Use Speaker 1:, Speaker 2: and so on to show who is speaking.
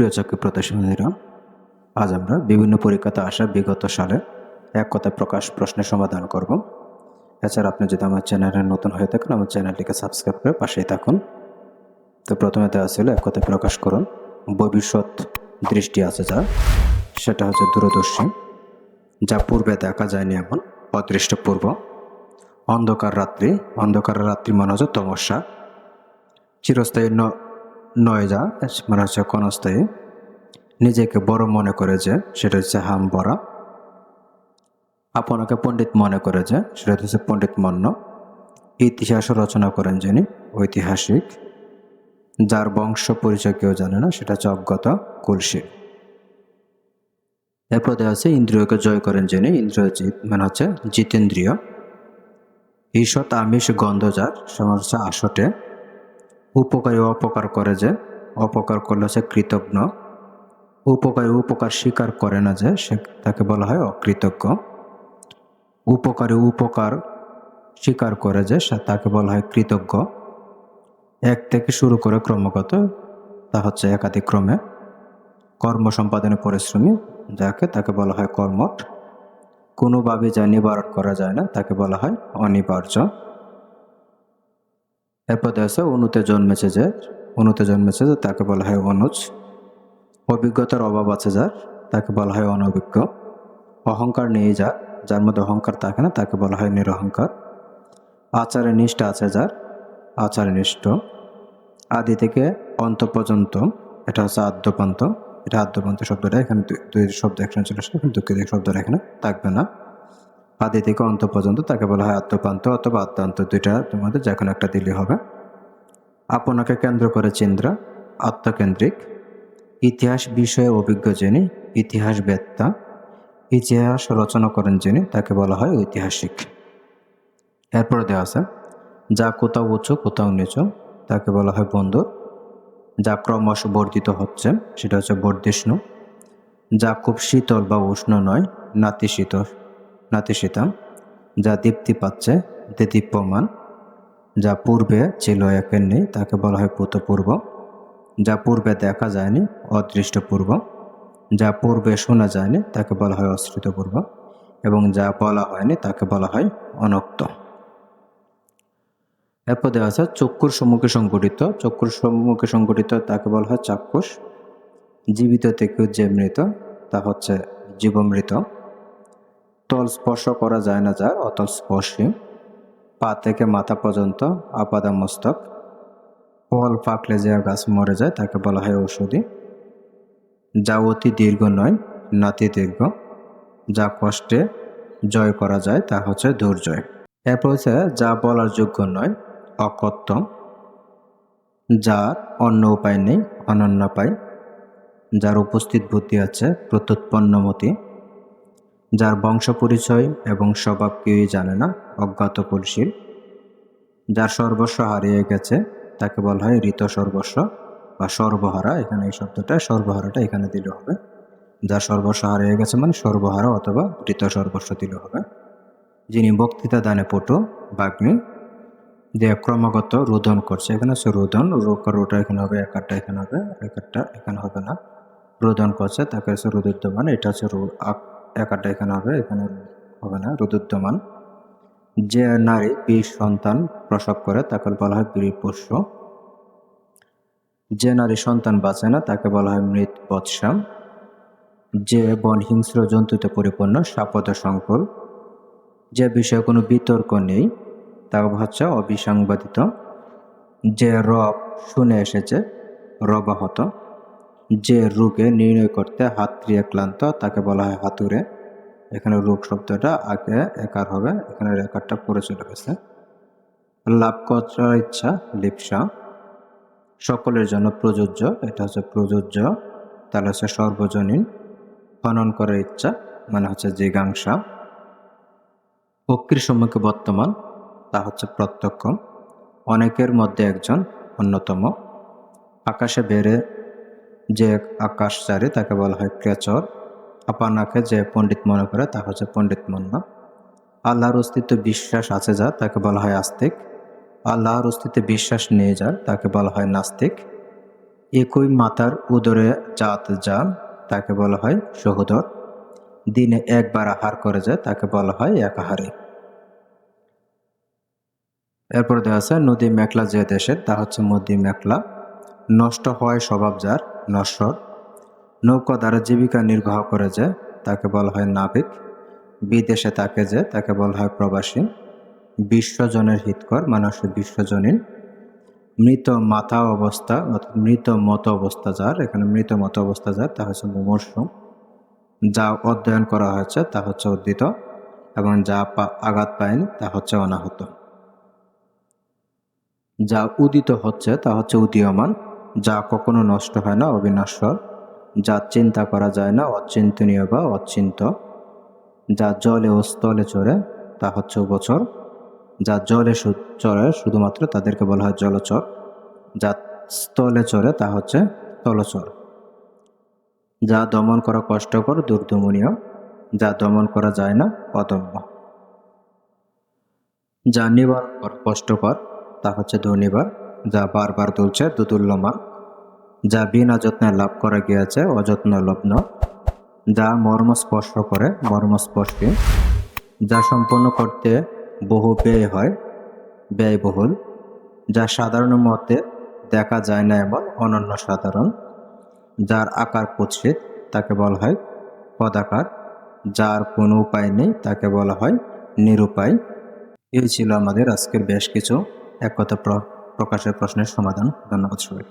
Speaker 1: সুপ্রিয় চাকরি প্রত্যাশীরা আজ আমরা বিভিন্ন পরীক্ষাতে আসা বিগত সালে এক কথায় প্রকাশ প্রশ্নের সমাধান করব। এছাড়া আপনি যদি আমার চ্যানেলে নতুন হয়ে থাকেন, আমার চ্যানেলটিকে সাবস্ক্রাইব করে পাশেই থাকুন। তো প্রথমে দেওয়া ছিল এক কথায় প্রকাশ করুন, ভবিষ্যৎ দৃষ্টি আছে যা, সেটা হচ্ছে দূরদর্শী, যা পূর্বে দেখা যায়নি এমন অদৃষ্ট পূর্ব অন্ধকার রাত্রি অন্ধকার রাত্রি মনে হচ্ছে তমস্যা। চিরস্থায়ী ন- নয় যা মানে হচ্ছে ক্ষণস্থায়ী। নিজেকে বড় মনে করে যে, সেটা হচ্ছে হাম বরা আপনাকে পণ্ডিত মনে করে যে, সেটা হচ্ছে পণ্ডিত মন্য। ইতিহাস রচনা করেন যিনি, ঐতিহাসিক। যার বংশ পরিচয় কেউ জানে না, সেটা হচ্ছে অজ্ঞত কুলসী। এরপর দেওয়া আছে, ইন্দ্রিয়কে জয় করেন যিনি ইন্দ্রিয়জিৎ মানে হচ্ছে জিতেন্দ্রিয়। ঈষৎ আমিষ গন্ধ যার হচ্ছে আসটে উপকারী অপকার করে যে, অপকার করলে হচ্ছে কৃতজ্ঞ। উপকারী উপকার স্বীকার করে না যে, সে তাকে বলা হয় অকৃতজ্ঞ। উপকারী উপকার স্বীকার করে যে, সে তাকে বলা হয় কৃতজ্ঞ। এক থেকে শুরু করে ক্রমাগত, তা হচ্ছে একাধিক ক্রমে। কর্ম সম্পাদনে পরিশ্রমী যাকে তাকে বলা হয় কর্মঠ। কোনোভাবে যা নিবারণ করা যায় না, তাকে বলা হয় অনিবার্য। এরপর দেখা যাচ্ছে অনুতে জন্মেছে যে অনুতে জন্মেছে যে, তাকে বলা হয় অনুজ অভিজ্ঞতার অভাব আছে যার, তাকে বলা হয় অনভিজ্ঞ। অহংকার নেই যার যার মধ্যে অহংকার থাকে না, তাকে বলা হয় নিরহংকার। আচারে নিষ্ঠা আছে যার, আচারে নিষ্ঠ। আদি থেকে অন্ত পর্যন্ত, এটা হচ্ছে আদ্যপান্ত। এটা আদ্যপান্ত শব্দটা এখানে দুই- শব্দ এখানে চলে কিন্তু দুঃখিত শব্দটা এখানে থাকবে না। আদি থেকে অন্ত পর্যন্ত তাকে বলা হয় আত্মপান্ত অথবা আত্মান্ত। দুইটা তোমাদের যে কোনো একটা দিলে হবে। আপনাকে কেন্দ্র করে চিন্দ্রা, আত্মকেন্দ্রিক, ইতিহাস বিষয়ে অভিজ্ঞ যিনি, ইতিহাস বেত্তা, ইতিহাস রচনা করেন যিনি, তাকে বলা হয় ঐতিহাসিক। এরপরে দেওয়া আছে, যা কোথাও উঁচু, কোথাও নিচু, তাকে বলা হয় বন্দর যা ক্রমশ বর্ধিত হচ্ছে, সেটা হচ্ছে বর্ধিষ্ণু। যা খুব শীতল বা উষ্ণ নয় নাতিশীত নাতিশীতা যা দীপ্তি পাচ্ছে দীপ্যমান যা পূর্বে ছিল একের নেই, তাকে বলা হয় ভূতপূর্ব যা পূর্বে দেখা যায়নি, অদৃষ্টপূর্ব, যা পূর্বে শোনা যায়নি, তাকে বলা হয় অশ্রিতপূর্ব, এবং যা বলা হয়নি, তাকে বলা হয় অনক্ত। এরপর দেওয়া আছে, চক্ষুর সম্মুখে সংগঠিত, চক্ষুর সম্মুখে সংগঠিত, তাকে বলা হয় চাক্ষুষ, জীবিত থেকেও যে মৃত, তা হচ্ছে জীবমৃত। তল স্পর্শ করা যায় না যার, অতল স্পর্শী। পা থেকে মাথা পর্যন্ত আপাদা মস্তক ফল পাকলে যে গাছ মরে যায়, তাকে বলা হয় ঔষধি। যা অতি দীর্ঘ নয়, নাতি দীর্ঘ। যা কষ্টে জয় করা যায়, তা হচ্ছে দুর্জয়। এরপর হচ্ছে, যা বলার যোগ্য নয় অকথ্য যার অন্য উপায় নেই অনন্য পায় যার উপস্থিত বুদ্ধি আছে, প্রত্যুৎপন্নমতি। যার বংশ পরিচয় এবং স্বভাব কেউই জানে না, অজ্ঞাত কুলশীল যার সর্বস্ব হারিয়ে গেছে, তাকে বলা হয় ঋত সর্বস্ব বা সর্বহারা। এখানে এই শব্দটা সর্বহারাটা এখানে দিলে হবে। যার সর্বস্ব হারিয়ে গেছে মানে সর্বহারা অথবা ঋত সর্বস্ব দিলে হবে। যিনি বক্তৃতা দানে পটু বাগ্নি যে ক্রমাগত রোদন করছে। এখানে হচ্ছে রোদন রোকার রোটা এখানে হবে একারটা এখানে হবে একারটা এখানে হবে না। রোদন করছে, তাকে হচ্ছে রুদুদ্যমান, এটা হচ্ছে একারটা এখানে হবে এখানে হবে না, রুদুদ্যমান। যে নারী বীর সন্তান প্রসব করে, তাকে বলা হয় বীর পোষ্য। যে নারী সন্তান বাঁচে না, তাকে বলা হয় মৃত বৎসাম যে বন হিংস্র, জন্তুতে পরিপূর্ণ সাপদ সংকুল। যে বিষয়ে কোনো বিতর্ক নেই, তা হচ্ছে অবিসংবাদিত। যে রব শুনে এসেছে রবাহত যে রোগে নির্ণয় করতে হাতড়িয়ে ক্লান্ত, তাকে বলা হয় হাতুরে এখানে রোগ শব্দটা আগে একার হবে, এখানে রেকারটা পড়ে চলে গেছে। লাভ করার ইচ্ছা, লিপসা। সকলের জন্য প্রযোজ্য, এটা হচ্ছে প্রযোজ্য, তাহলে হচ্ছে সর্বজনীন। খনন করার ইচ্ছা মানে হচ্ছে জিগাংসা পক্ষীর সম্মুখে বর্তমান, তা হচ্ছে প্রত্যক্ষ। অনেকের মধ্যে একজন অন্যতম। আকাশে বেড়ে যে আকাশচারী তাকে বলা হয় ক্রেচর। আপানাকে যে পণ্ডিত মনে করে, তা হচ্ছে পণ্ডিত মন্য আল্লাহর অস্তিত্ব বিশ্বাস আছে যা, তাকে বলা হয় আস্তিক। আল্লাহর অস্তিত্বে বিশ্বাস নিয়ে যার, তাকে বলা হয় নাস্তিক। একই মাতার উদরে জাত যা তাকে বলা হয় সহোদর। দিনে একবার আহার করে যায়, তাকে বলা হয় একাহারী। এরপর দেওয়া আছে, নদী মেঘলা যে দেশের তা হচ্ছে নদী মেঘলা। নষ্ট হয় স্বভাব যার, নশ্বর। নৌকা দ্বারা জীবিকা নির্বাহ করে যে, তাকে বলা হয় নাবিক। বিদেশে তাকে যে, তাকে বলা হয় প্রবাসী। বিশ্বজনের হিতকর মানে বিশ্বজনীন। মৃত মাথা অবস্থা, অর্থাৎ মৃত মত অবস্থা যার, এখানে মৃত মত অবস্থা যার, তা হচ্ছে মুমর্ষ। যা অধ্যয়ন করা হয়েছে, তা হচ্ছে উদ্দিত এবং যা আঘাত পায়নি, তা হচ্ছে অনাহত। যা উদিত হচ্ছে, তা হচ্ছে উদীয়মান। যা কখনো নষ্ট হয় না অবিনশ্বর যা চিন্তা করা যায় না, অচিন্তনীয় বা অচিন্ত। যা জলে ও স্থলে চড়ে, তা হচ্ছে উভচর। যা জলে চড়ে, শুধুমাত্র তাদেরকে বলা হয় জলচর। যা স্থলে চড়ে, তা হচ্ছে স্থলচর যা দমন করা কষ্টকর, দুর্দমনীয়। যা দমন করা যায় না, অদম্য। যা নিবার কষ্টকর, তা হচ্ছে দুর্নিবার। যা বারবার তুলছে দুতুল্যমান যা বিনা যত্নে লাভ করা গিয়েছে অযত্ন লগ্ন, যা মর্ম স্পর্শ করে মর্মস্পর্শী, যা সম্পন্ন করতে বহু ব্যয় হয়, ব্যয়বহুল, যা সাধারণ মতে দেখা যায় না এমন অনন্য সাধারণ, যার আকার কুৎসিত তাকে বলা হয় পদাকার, যার কোনো উপায় নেই তাকে বলা হয় নিরুপায়। এই ছিল আমাদের আজকের বেশ কিছু এক কথা প্রকাশের প্রশ্নের সমাধান। ধন্যবাদ সবাইকে।